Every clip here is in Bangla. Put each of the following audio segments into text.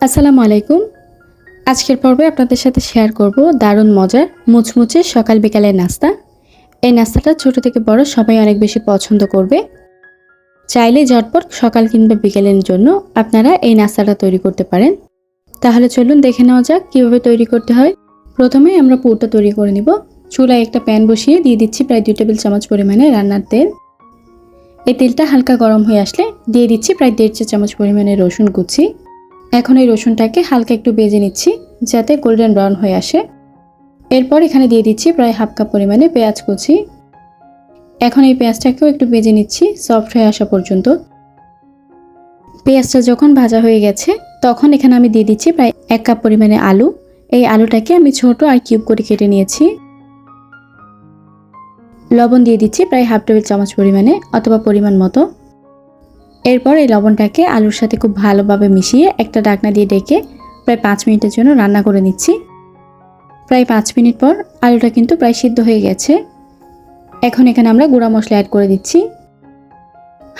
আসসালামু আলাইকুম। আজকের পর্বে আপনাদের সাথে শেয়ার করব দারুণ মজার মুচমুচে সকাল বিকালের নাস্তা। এই নাস্তাটা ছোট থেকে বড় সবাই অনেক বেশি পছন্দ করবে। চাইলে ঝটপট সকাল কিংবা বিকেলের জন্য আপনারা এই নাস্তাটা তৈরি করতে পারেন। তাহলে চলুন দেখে নেওয়া যাক কীভাবে তৈরি করতে হয়। প্রথমে আমরা পুরটা তৈরি করে নিব। চুলায় একটা প্যান বসিয়ে দিয়ে দিচ্ছি প্রায় দুই টেবিল চামচ পরিমাণে রান্নার তেল। এই তেলটা হালকা গরম হয়ে আসলে দিয়ে দিচ্ছি প্রায় দেড় চা চামচ পরিমাণে রসুন কুচি। এখন এই রসুনটাকে হালকা একটু বেজে নিচ্ছি যাতে গোল্ডেন ব্রাউন হয়ে আসে। এরপর এখানে দিয়ে দিচ্ছি প্রায় হাফ কাপ পরিমাণে পেঁয়াজ কুচি। এখন এই পেঁয়াজটাকেও একটু বেজে নিচ্ছি সফট হয়ে আসা পর্যন্ত। পেঁয়াজটা যখন ভাজা হয়ে গেছে, তখন এখানে আমি দিয়ে দিচ্ছি প্রায় এক কাপ পরিমাণে আলু। এই আলুটাকে আমি ছোট আর কিউব করে কেটে নিয়েছি। লবণ দিয়ে দিচ্ছি প্রায় হাফ টেবিল চামচ পরিমাণে অথবা পরিমাণ মতো। এরপর এই লবণটাকে আলুর সাথে খুব ভালোভাবে মিশিয়ে একটা ডাকনা দিয়ে ডেকে প্রায় পাঁচ মিনিটের জন্য রান্না করে নিচ্ছি। প্রায় পাঁচ মিনিট পর আলুটা কিন্তু প্রায় সিদ্ধ হয়ে গেছে। এখন এখানে আমরা গুঁড়া মশলা অ্যাড করে দিচ্ছি।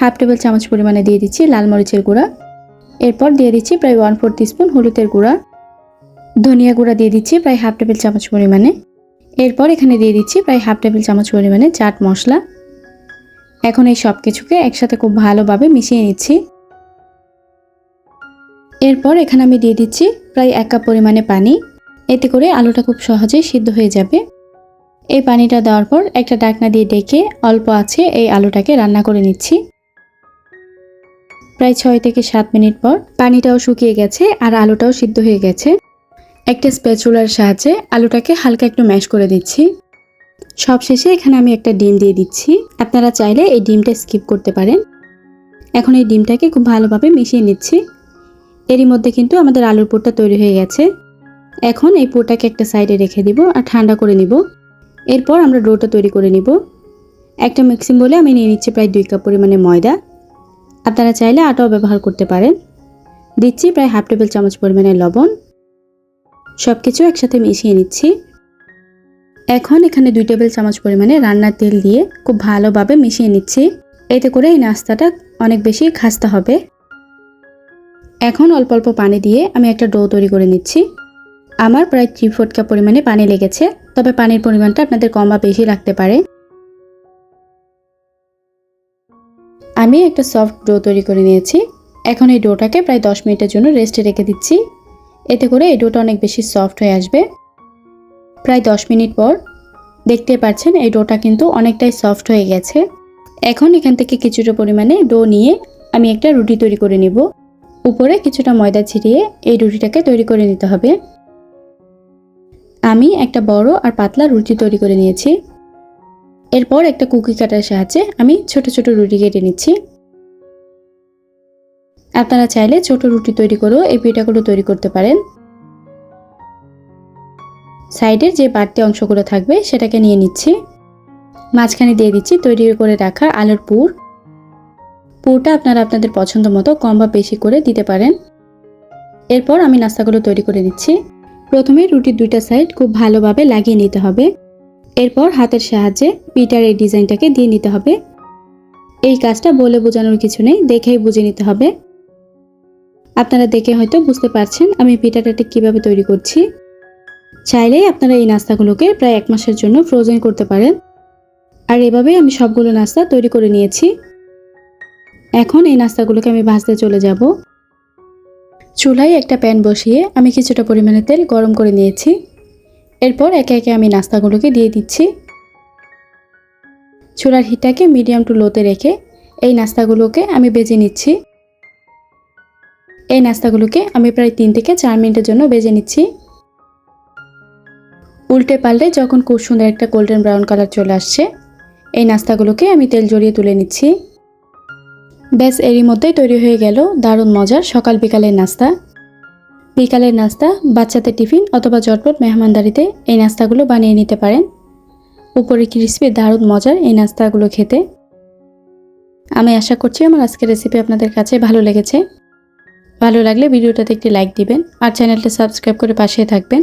হাফ টেবিল চামচ পরিমাণে দিয়ে দিচ্ছি লাল মরিচের গুঁড়া। এরপর দিয়ে দিচ্ছি প্রায় ওয়ান ফোর স্পুন হলুদের গুঁড়া। ধনিয়া গুঁড়া দিয়ে দিচ্ছি প্রায় হাফ টেবিল চামচ পরিমাণে। এরপর এখানে দিয়ে দিচ্ছি প্রায় হাফ টেবিল চামচ পরিমাণে চাট মশলা। এখন এই সব কিছুকে একসাথে খুব ভালোভাবে মিশিয়ে নিচ্ছি। এরপর এখানে আমি দিয়ে দিচ্ছি প্রায় এক কাপ পরিমাণে পানি। এতে করে আলুটা খুব সহজেই সিদ্ধ হয়ে যাবে। এই পানিটা দেওয়ার পর একটা ডাকনা দিয়ে ডেকে অল্প আছে এই আলুটাকে রান্না করে নিচ্ছি। প্রায় ছয় থেকে সাত মিনিট পর পানিটাও শুকিয়ে গেছে আর আলুটাও সিদ্ধ হয়ে গেছে। একটা স্প্যাচুলার সাহায্যে আলুটাকে হালকা একটু ম্যাশ করে দিচ্ছি। সবশেষে এখানে আমি একটা ডিম দিয়ে দিচ্ছি। আপনারা চাইলে এই ডিমটা স্কিপ করতে পারেন। এখন এই ডিমটাকে খুব ভালোভাবে মিশিয়ে নিচ্ছি। এরই মধ্যে কিন্তু আমাদের আলুর পুরটা তৈরি হয়ে গেছে। এখন এই পুরটাকে একটা সাইডে রেখে দিব আর ঠান্ডা করে নিব। এরপর আমরা ডোটা তৈরি করে নিব। একটা মিক্সিং বলে আমি নিয়ে নিচ্ছি প্রায় দুই কাপ পরিমাণে ময়দা। আপনারা চাইলে আটাও ব্যবহার করতে পারেন। দিচ্ছি প্রায় হাফ টেবিল চামচ পরিমাণে লবণ। সব কিছু একসাথে মিশিয়ে নিচ্ছি। এখন এখানে দুই টেবিল চামচ পরিমাণে রান্নার তেল দিয়ে খুব ভালোভাবে মিশিয়ে নিচ্ছি। এতে করে এই নাস্তাটা অনেক বেশি খাস্তা হবে। এখন অল্প অল্প পানি দিয়ে আমি একটা ডো তৈরি করে নিচ্ছি। আমার প্রায় থ্রি ফোটকা পরিমাণে পানি লেগেছে, তবে পানির পরিমাণটা আপনাদের কম বা বেশি লাগতে পারে। আমি একটা সফট ডো তৈরি করে নিয়েছি। এখন এই ডোটাকে প্রায় দশ মিনিটের জন্য রেস্টে রেখে দিচ্ছি। এতে করে এই ডোটা অনেক বেশি সফট হয়ে আসবে। প্রায় দশ মিনিট পর দেখতে পাচ্ছেন এই ডোটা কিন্তু অনেকটাই সফট হয়ে গেছে। এখন এখান থেকে কিছুটা পরিমাণে ডো নিয়ে আমি একটা রুটি তৈরি করে নিব। উপরে কিছুটা ময়দা ছিটিয়ে এই রুটিটাকে তৈরি করে নিতে হবে। আমি একটা বড় আর পাতলা রুটি তৈরি করে নিয়েছি। এরপর একটা কুকি কাটার সাহায্যে আমি ছোট ছোট রুটি কেটে নিচ্ছি। আপনারা চাইলে ছোট রুটি তৈরি করেও এই পিঠাগুলো তৈরি করতে পারেন। সাইডের যে বাড়তি অংশগুলো থাকবে সেটাকে নিয়ে নিচ্ছি। মাঝখানে দিয়ে দিচ্ছি তৈরি করে রাখা আলুর পুর। পুরটা আপনারা আপনাদের পছন্দ মতো কম বা বেশি করে দিতে পারেন। এরপর আমি নাস্তাগুলো তৈরি করে দিচ্ছি। প্রথমে রুটির দুইটা সাইড খুব ভালোভাবে লাগিয়ে নিতে হবে। এরপর হাতের সাহায্যে পিঠার এই ডিজাইনটাকে দিয়ে নিতে হবে। এই কাজটা বলে বোঝানোর কিছু নেই, দেখেই বুঝে নিতে হবে। আপনারা দেখে হয়তো বুঝতে পারছেন আমি পিঠাটাটি কীভাবে তৈরি করছি। চাইলেই আপনারা এই নাস্তাগুলোকে প্রায় এক মাসের জন্য ফ্রোজেন করতে পারেন। আর এভাবেই আমি সবগুলো নাস্তা তৈরি করে নিয়েছি। এখন এই নাস্তাগুলোকে আমি ভাজতে চলে যাব। চুলায় একটা প্যান বসিয়ে আমি কিছুটা পরিমাণে তেল গরম করে নিয়েছি। এরপর একে একে আমি নাস্তাগুলোকে দিয়ে দিচ্ছি। চুলার হিটটাকে মিডিয়াম টু লোতে রেখে এই নাস্তাগুলোকে আমি বেজে নিচ্ছি। এই নাস্তাগুলোকে আমি প্রায় তিন থেকে চার মিনিটের জন্য বেজে নিচ্ছি। উল্টে পাল্টে যখন খুব সুন্দর একটা গোল্ডেন ব্রাউন কালার চলে আসছে, এই নাস্তাগুলোকে আমি তেল জড়িয়ে তুলে নিচ্ছি। ব্যাস, এরই মধ্যেই তৈরি হয়ে গেল দারুণ মজার সকাল বিকালের নাস্তা। বিকালের নাস্তা বাচ্চাদের টিফিন অথবা জটপট মেহমানদারিতে এই নাস্তাগুলো বানিয়ে নিতে পারেন। উপরে ক্রিসপি দারুণ মজার এই নাস্তাগুলো খেতে। আমি আশা করছি আমার আজকের রেসিপি আপনাদের কাছে ভালো লেগেছে। ভালো লাগলে ভিডিওটাতে একটি লাইক দিবেন আর চ্যানেলটা সাবস্ক্রাইব করে পাশে থাকবেন।